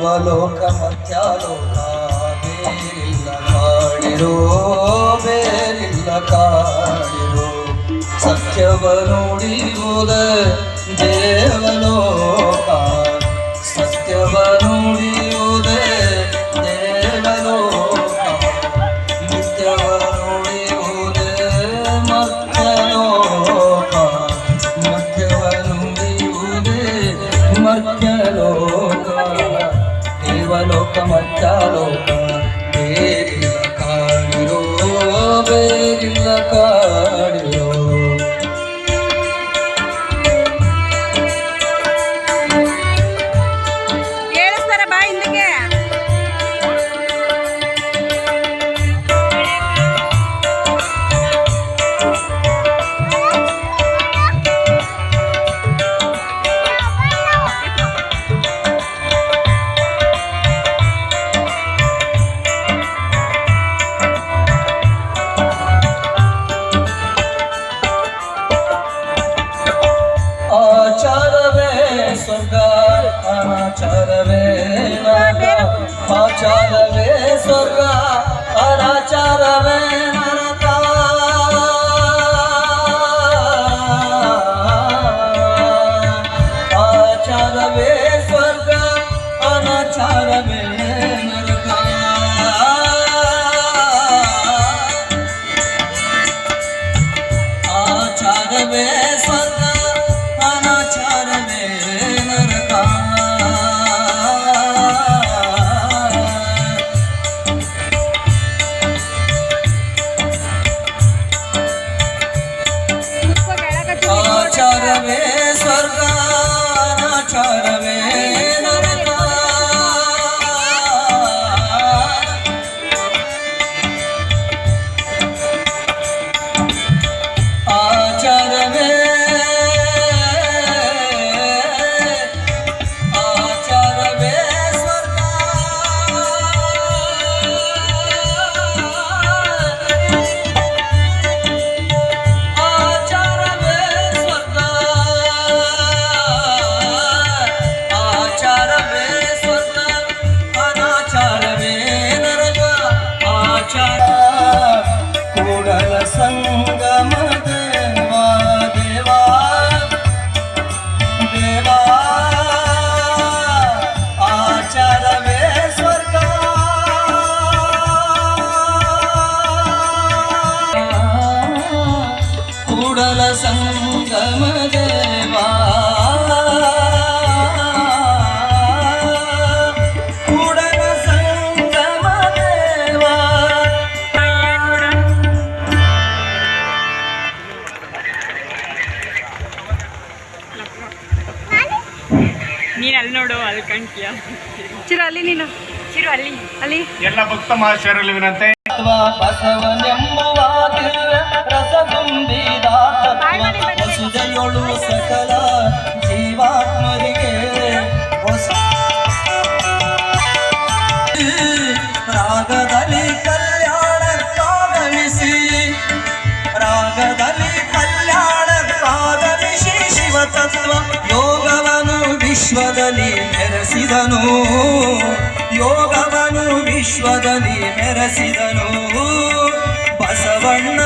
ಶಿವಲೋಕ ಮತ್ಯಾಲೋಕ ಬೇರಿಲ್ಲ ಕಾಡಿರೋ ಬೇರಿಲ್ಲ ಕಾಡಿರೋ ಸತ್ಯವ ದೇವಲೋಕ. ಸತ್ಯವ ಆಚಾರವೇ ಸ್ವರ್ಗ ಅನಾಚಾರವೇ ನರಕ ಆಚಾರವೇ ಸ್ವರ್ಗ ಅನಾಚಾರವೇ ನರಕ ಆಚಾರವೇ ಸ್ವರ್ಗ ಅನಾಚಾರವೇ ನರಕ ಆಚಾರವೇ ಕೂಡಲ ಸಂಗಮ ದೇವಾ ನೀನ್ ಅಲ್ಲಿ ನೋಡು ಅಲ್ಲಿ ಕಾಣ್ತೀಯ ಚಿರ ಅಲ್ಲಿ ನೀನು. ಚಿರು ಅಲ್ಲಿ. ಅಲ್ಲಿ. ಎಲ್ಲ ಭಕ್ತ ಮಹಾಶಯರಲ್ಲಿ ವಿನಂತಿ. ಬಸವನೆಂಬುವ ದಿವ್ಯ ರಸ ತುಂಬಿದ ತತ್ವ ವಸುದೆಯೊಳು ಸಕಲ ಜೀವಾತ್ಮರಿಗೆ ಹೊಸ ರಾಗದಲ್ಲಿ ಕಲ್ಯಾಣಕ್ಕಾಗಮಿಸಿ ರಾಗದಲ್ಲಿ ಕಲ್ಯಾಣಕ್ಕಾಗಮಿಸಿ ಶಿವತತ್ವ ಯೋಗವನು ವಿಶ್ವದಲ್ಲಿ ಮೆರೆಸಿದನು ಯೋಗವನು ವಿಶ್ವದಲ್ಲಿ ಮೆರೆಸಿದನು. ಬಸವಣ್ಣ